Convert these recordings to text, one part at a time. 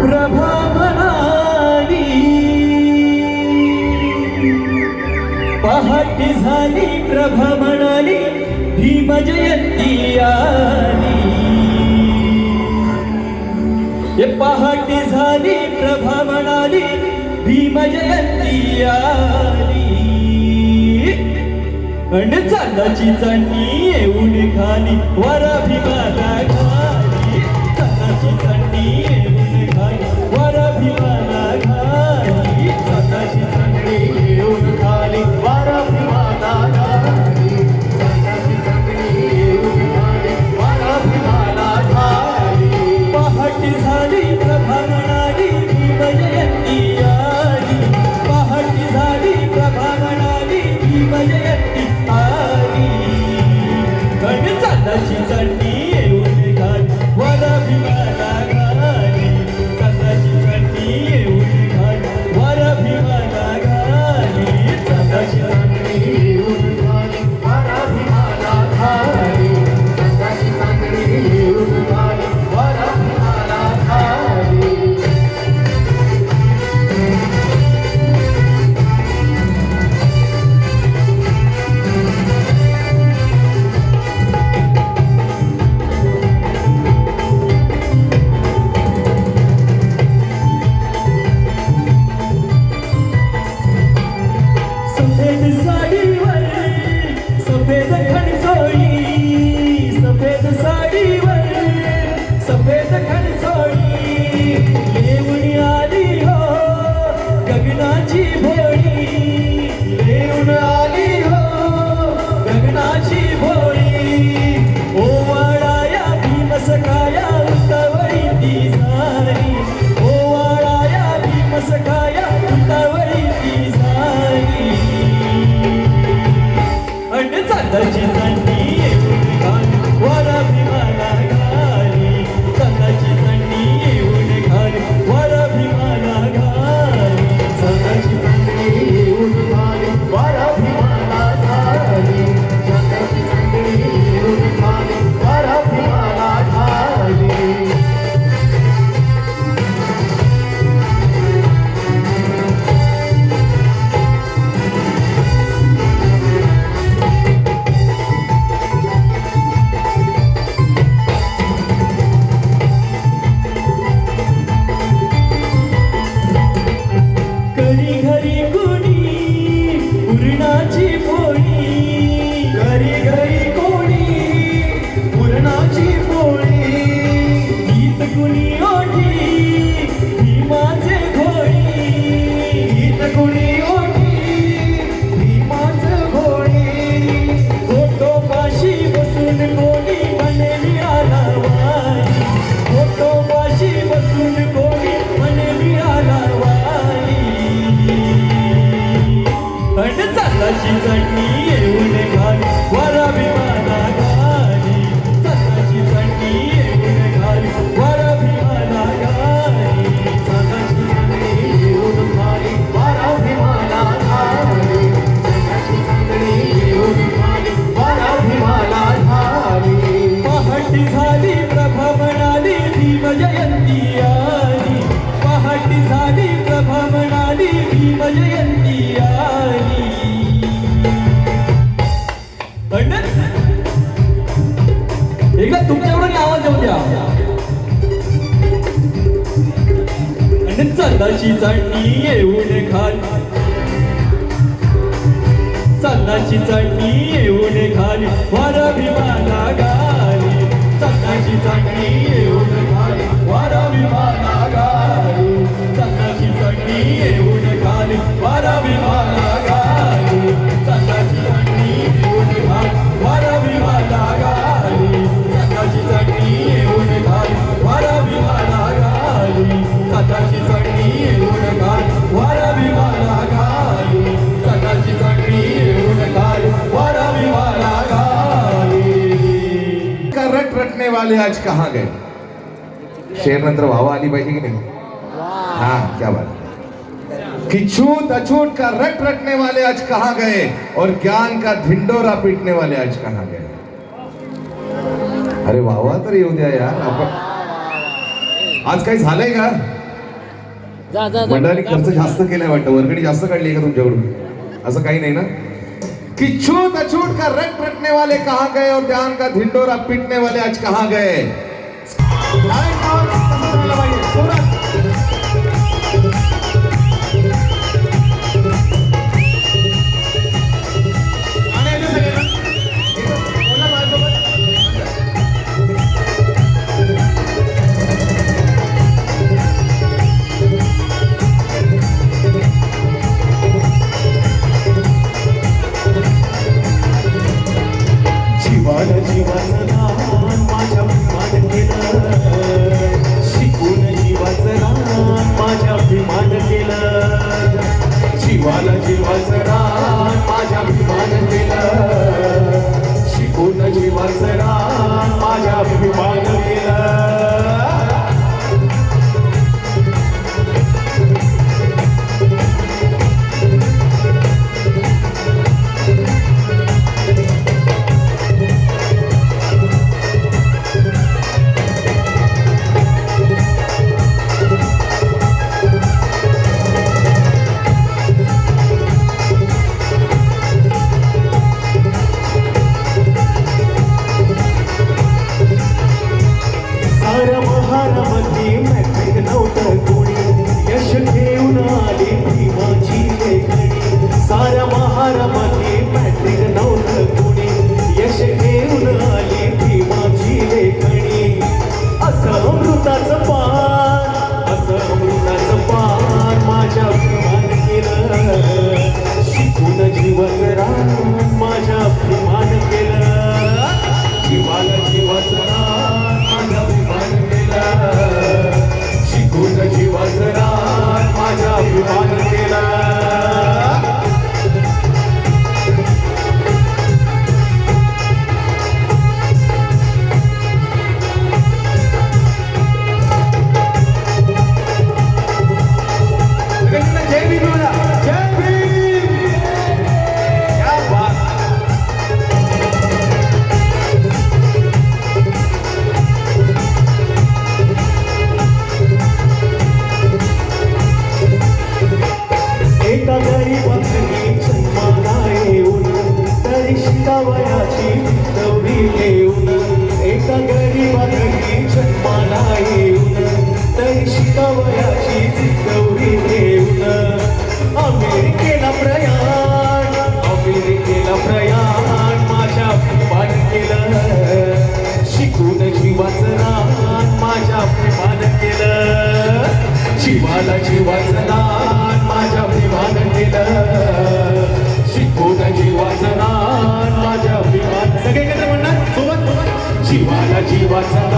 प्रभा म्हणाली पहाटे झाली प्रभा म्हणाली भीम जयंती आली। पहाटे झाली प्रभा म्हणाली येऊन खाली वरा भीमाला वाले आज कहाँ गए? शेर नंतर वावा आली पाहिजे की नाही? हाँ क्या बात कि छूत अछूत का रट रटने वाले आज कहाँ गए? और ज्ञान का धिंडोरा पीटने वाले आज कहाँ गए? अरे वावा तर येऊ द्या यार आपण आज काही झालंय का? मंडळाने खर्च जास्त केलाय वाटतं वर्गणी जास्त काढली का तुमच्याकडून? असं काही नाही ना? कि छूत अछूत का रट रटने वाले कहा गए और ध्यान का ढिंडोरा पीटने वाले आज कहा गए? Shiva Sada.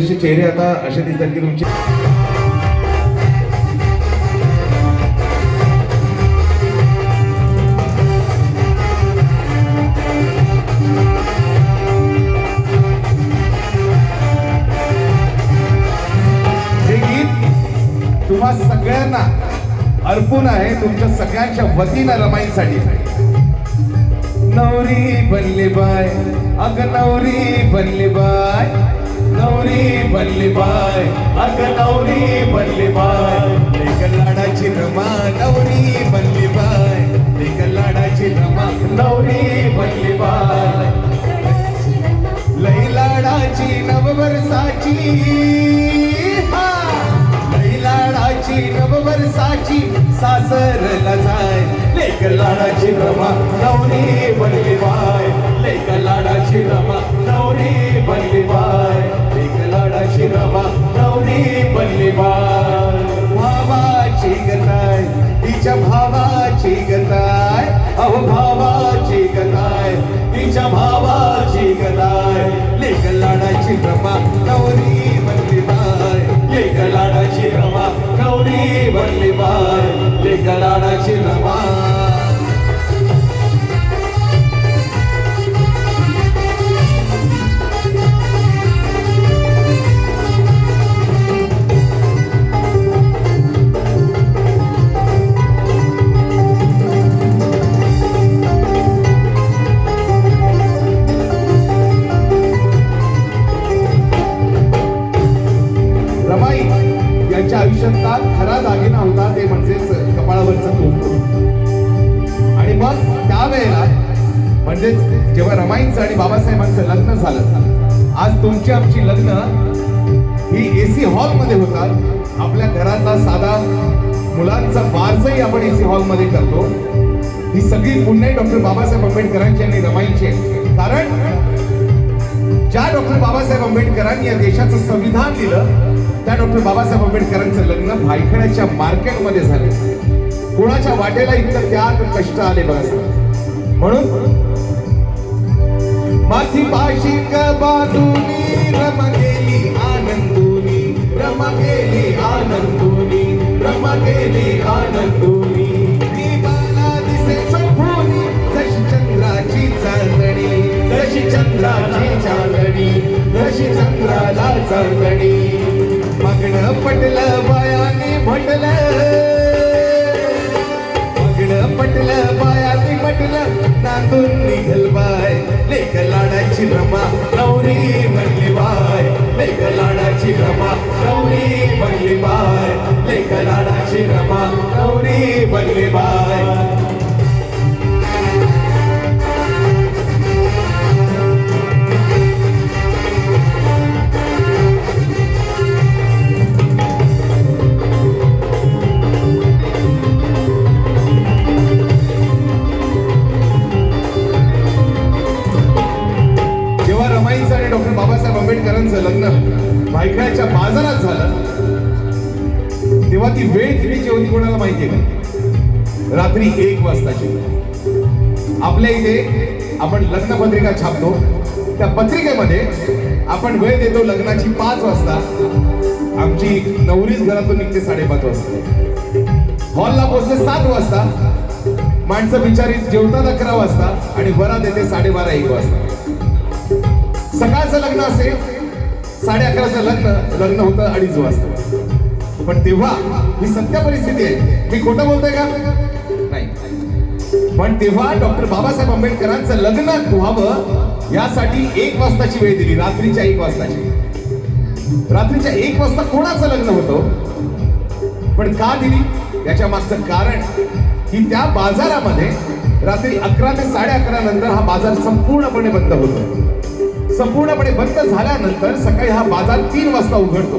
बरेचसे चेहरे आता असे दिसतात की तुमचे तुम्हा सगळ्यांना अर्पून आहे तुमच्या सगळ्यांच्या वतीनं रमाईसाठी. नवरी बनले बाय अग नवरी बनले बाय. नवरी बनली बाय. अग नवरी बनली बाय. एक लाडाची रमा नवरी बनली बाय. एक लाडाची रमा नवरी बनली बाय. लई लाडाची नववर्षाची. लई लाडाची नववर्षाची सासरला जाय. लेख लाडाची रमा नवरी बनली बाय. ही एसी हॉलमध्ये होतात आपल्या घरातला साधा मुलांचा बारसही आपण एसी हॉलमध्ये करतो ही सगळी पुण्य डॉक्टर बाबासाहेब आंबेडकरांची आणि रमाईंची आहे. कारण ज्या डॉक्टर बाबासाहेब आंबेडकरांनी या देशाचं संविधान दिलं त्या डॉक्टर बाबासाहेब आंबेडकरांचं लग्न भायखड्याच्या मार्केटमध्ये झाले कोणाच्या वाटेला इतकं त्याग कष्ट आले बघा सर. म्हणून माझी भाषिक बाजूनी रमगे गेली आनंदोनी रम आनंदोनी. दीपाला दिसे शोभूनी जशी चंद्राची चांदणी जशी चंद्राची चांदणी जशी चंद्राला चांदणी. मगन पटलं बायाने म्हटलं मगन पटलं बायाने म्हटलं नातून निघल बाय लेख लाडाची रमा नवरी म्हणली बाय लेक लाडाची रमा नवरी म्हणली बाय. लेक लाडाची रमा नवरी म्हणली बाय. रात्री एक वाजताची आपल्या इथे आपण लग्न पत्रिका छापतो. त्या पत्रिकेमध्ये आपण वेळ देतो लग्नाची पाच वाजता. आमची नवरीच घरातून निघते साडेपाच वाजता. हॉलला पोहोचते सात वाजता. माणसं बिचारी जेवतात अकरा वाजता आणि वरा येते साडेबारा एक वाजता. सकाळचं लग्न असेल साडे अकराचं लग्न लग्न होतं अडीच वाजता. पण तेव्हा ही सत्य परिस्थिती आहे. मी खोटं बोलतोय का? पण तेव्हा डॉक्टर बाबासाहेब आंबेडकरांचं लग्न व्हावं यासाठी एक वाजताची वेळ दिली रात्रीच्या एक वाजताची. रात्रीच्या एक वाजता कोणाचं लग्न होतं? पण का दिली? याच्या मागचं कारण की त्या बाजारामध्ये रात्री अकरा ते साडे अकरा नंतर हा बाजार संपूर्णपणे बंद होतो. संपूर्णपणे बंद झाल्यानंतर सकाळी हा बाजार तीन वाजता उघडतो.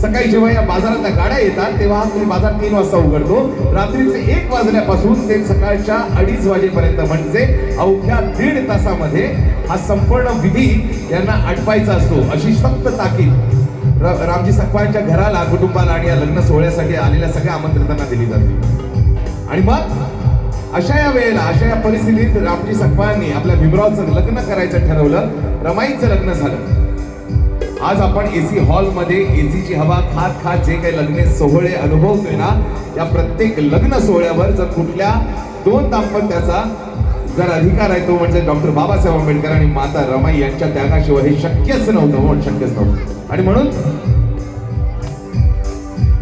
सकाळी जेव्हा या बाजारात गाड्या येतात तेव्हा हा बाजार तीन वाजता उघडतो. रात्रीचे एक वाजल्यापासून ते सकाळच्या अडीच वाजेपर्यंत म्हणजे अवघ्या दीड तासामध्ये हा संपूर्ण विधी यांना आटवायचा असतो. अशी शक्त ताकीद र- रामजी सकवाळच्या घराला कुटुंबाला आणि या लग्न सोहळ्यासाठी आलेल्या सगळ्या आमंत्रितांना दिली जाते. आणि मग अशा या वेळेला अशा या परिस्थितीत रामजी सकवाळांनी आपल्या भीमरावचं लग्न करायचं ठरवलं. रमाईचं लग्न झालं. आज आपण ए सी हॉलमध्ये ए एसीची हवा खात खात जे काही लग्न सोहळे अनुभवतोय ना या प्रत्येक लग्न सोहळ्यावर जर कुठल्या दोन दाम्पत्याचा जर अधिकार आहे तो म्हणजे डॉक्टर बाबासाहेब आंबेडकर आणि माता रमाई यांच्या त्यागाशिवाय हे शक्यच नव्हतं म्हणून शक्यच नव्हतं. आणि म्हणून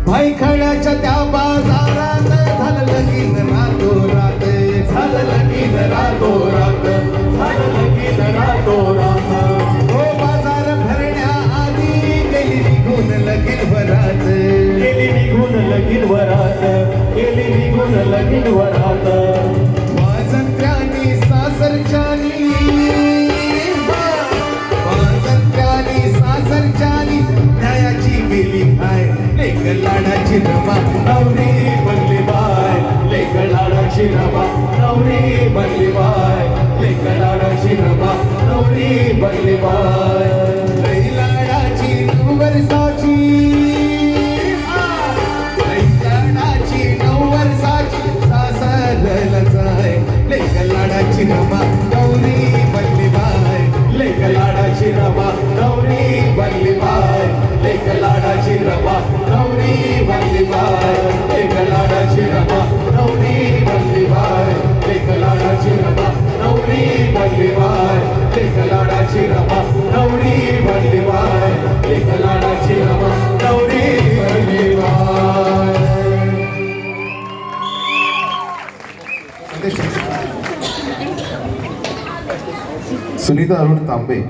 भाईखण्याच्या त्या बाजारात झालं लगीन रातो रात झालं लगीन रातो रात झालं लगीन रातो रात लगीन वरात गेली निघून लगीन वरात वाजंत्र्यानी सासरच्यानी वाजंत्र्यानी सासरच्यानी न्यायाची गेली काय लेक लाडाची रमा नवरी बनली बाय लेक लाडाची रमा नवरी बनली बाय लेक लाडाची रमा नवरी बनली बाय. 装备，